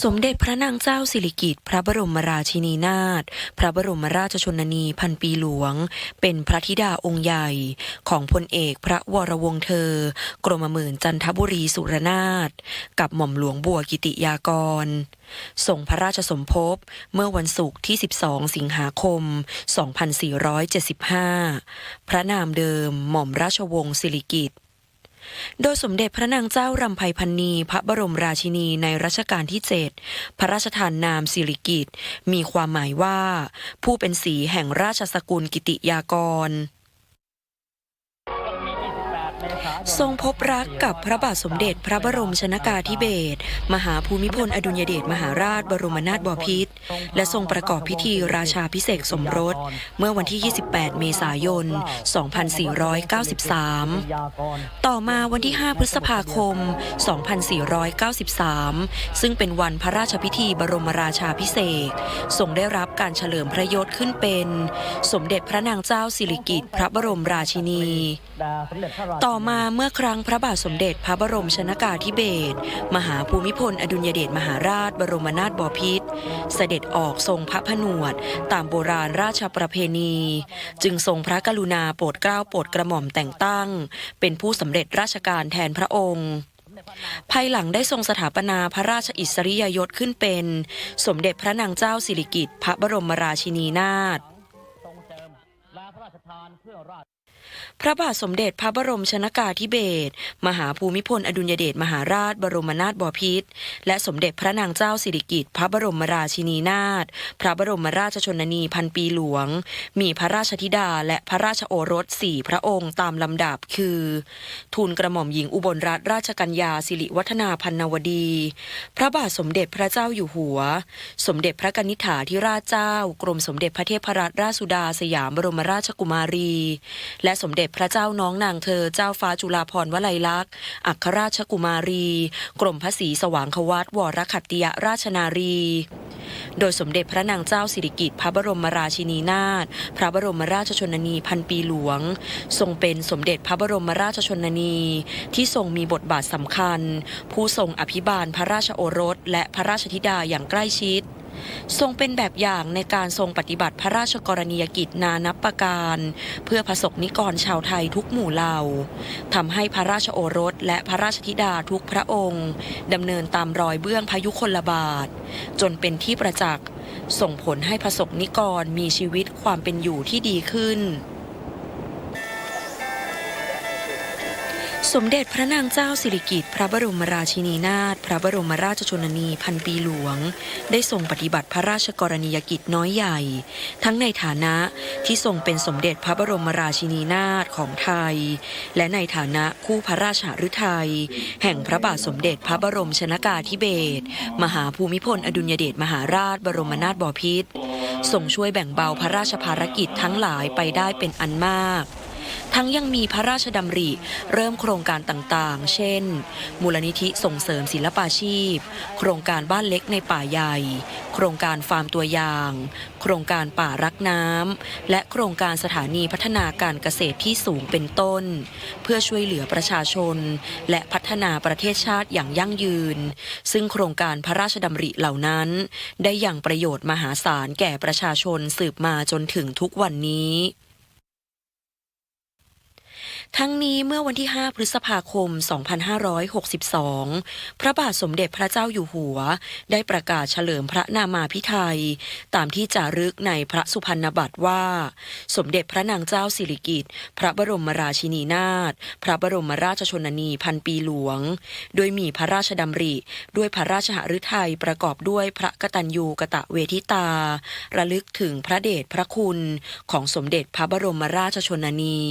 สมเด็จพระนางเจ้าสิริกิติ์พระบรมราชินีนาถ พระบรมราชชนนีพันปีหลวง เป็นพระธิดาองค์ใหญ่ ของพลเอกพระวรวงศ์เธอ กรมหมื่นจันทบุรีสุรนาถ กับหม่อมหลวงบัวกิติยากรส่งพระราชสมภพเมื่อวันศุกร์ที่ 12 สิงหาคม 2475 พระนามเดิมหม่อมราชวงศ์สิริกิติ์ โดยสมเด็จพระนางเจ้ารำไพพันนีพระบรมราชินีในรัชกาลที่ 7 พระราชทานนามสิริกิติ์มีความหมายว่า ผู้เป็นสีแห่งราชสกุลกิติยากร ทรงพบรักกับพระบาทสมเด็จพระบรมชนากาธิเบศรมหาภูมิพลอดุลยเดชมหาราชบรมนาถบพิตรและทรงประกอบพิธีราชาพิเศษสมรส เมื่อวันที่ 28 เมษายน 2493 ต่อมาวันที่ 5 พฤษภาคม 2493 ซึ่งเป็นวันพระราชพิธีบรมราชาพิเศษทรงได้รับการเฉลิมพระยศขึ้นเป็น สมเด็จพระนางเจ้าสิริกิติ์พระบรมราชินี ต่อมาเมื่อครั้งพระบาทสมเด็จพระบรมชนากาธิเบศรมหาภูมิพล อดุลยเดชมหาราช บรมนาถบพิตรเสด็จออกทรงพระผนวด ตามโบราณราชประเพณี จึงทรงพระกรุณาโปรดเกล้าโปรดกระหม่อมแต่งตั้ง เป็นผู้สำเร็จราชการแทนพระองค์ภายหลังได้ทรงสถาปนาพระราชอิสริยยศขึ้นเป็น สมเด็จพระนางเจ้าสิริกิติ์พระบรมราชินีนาถ พระบาทสมเด็จพระบรมชนากาธิเบศรมหาภูมิพลอดุลยเดชมหาราชบรมนาถบพิตรและสมเด็จพระนางเจ้าสิริกิติ์พระบรมราชินีนาถพระบรมราชชนนีพันปีหลวง มีพระราชธิดาและพระราชโอรสสี่พระองค์ตามลำดับคือ ทูลกระหม่อมหญิงอุบลรัตนราชกัญญาสิริวัฒนาพันนวดี พระบาทสมเด็จพระเจ้าอยู่หัว สมเด็จพระกนิษฐาธิราชเจ้า กรมสมเด็จพระเทพรัตนราชสุดาสยามบรมราชกุมารี และสมเด็จพระเจ้าน้องนางเธอเจ้าฟ้าจุฬาภรณ์วลัยลักษณ์อัครราชกุมารี กรมพระศรีสว่างควัตวรขัตติยราชนารี โดยสมเด็จพระนางเจ้าสิริกิติ์พระบรมราชินีนาถพระบรมราชชนนีพันปีหลวง ทรงเป็นสมเด็จพระบรมราชชนนี ที่ทรงมีบทบาทสำคัญ ผู้ทรงอภิบาลพระราชโอรสและพระราชธิดาอย่างใกล้ชิด ทรงเป็นแบบอย่างในการทรงปฏิบัติพระราชกรณียกิจนานับประการ เพื่อประสบนิกรชาวไทยทุกหมู่เหล่าทำให้พระราชโอรสและพระราชธิดาทุกพระองค์ดำเนินตามรอยเบื้องพายุคนลบาท จนเป็นที่ประจักษ์ส่งผลให้ประสบนิกรมีชีวิตความเป็นอยู่ที่ดีขึ้น สมเด็จพระนางเจ้าสิริกิติ์พระบรมราชินีนาถพระบรมราชชนนีพันปีหลวง ได้ทรงปฏิบัติพระราชกรณียกิจน้อยใหญ่ ทั้งในฐานะที่ทรงเป็นสมเด็จพระบรมราชินีนาถของไทย และในฐานะคู่พระราชฤทัยแห่งพระบาทสมเด็จพระบรมชนากาธิเบศรมหาภูมิพลอดุลยเดชมหาราชบรมนาถบพิตรทรงช่วยแบ่งเบาพระราชภารกิจทั้งหลายไปได้เป็นอันมาก ทั้งยังมีพระราชดำริ เริ่มโครงการต่างๆ เช่น มูลนิธิส่งเสริมศิลปาชีพ โครงการบ้านเล็กในป่าใหญ่ โครงการฟาร์มตัวอย่าง โครงการป่ารักน้ำและโครงการสถานีพัฒนาการเกษตรที่สูงเป็นต้น เพื่อช่วยเหลือประชาชน และพัฒนาประเทศชาติอย่างยั่งยืน ซึ่งโครงการพระราชดำริเหล่านั้น ได้อย่างประโยชน์มหาศาลแก่ประชาชนสืบมาจนถึงทุกวันนี้ ทั้งนี้เมื่อวันที่ 5 พฤษภาคม 2562 พระบาทสมเด็จพระเจ้าอยู่หัว ได้ประกาศเฉลิมพระนามาพิไทย ตามที่จารึกในพระสุพรรณบัตรว่า สมเด็จพระนางเจ้าสิริกิติ์พระบรมราชินีนาถพระบรมราชชนนีพันปีหลวง โดยมีพระราชดำริ ด้วยพระราชหฤทัยประกอบด้วยพระกตัญญูกะตะเวทิตา ระลึกถึงพระเดชพระคุณของสมเด็จพระบรมราชชนนี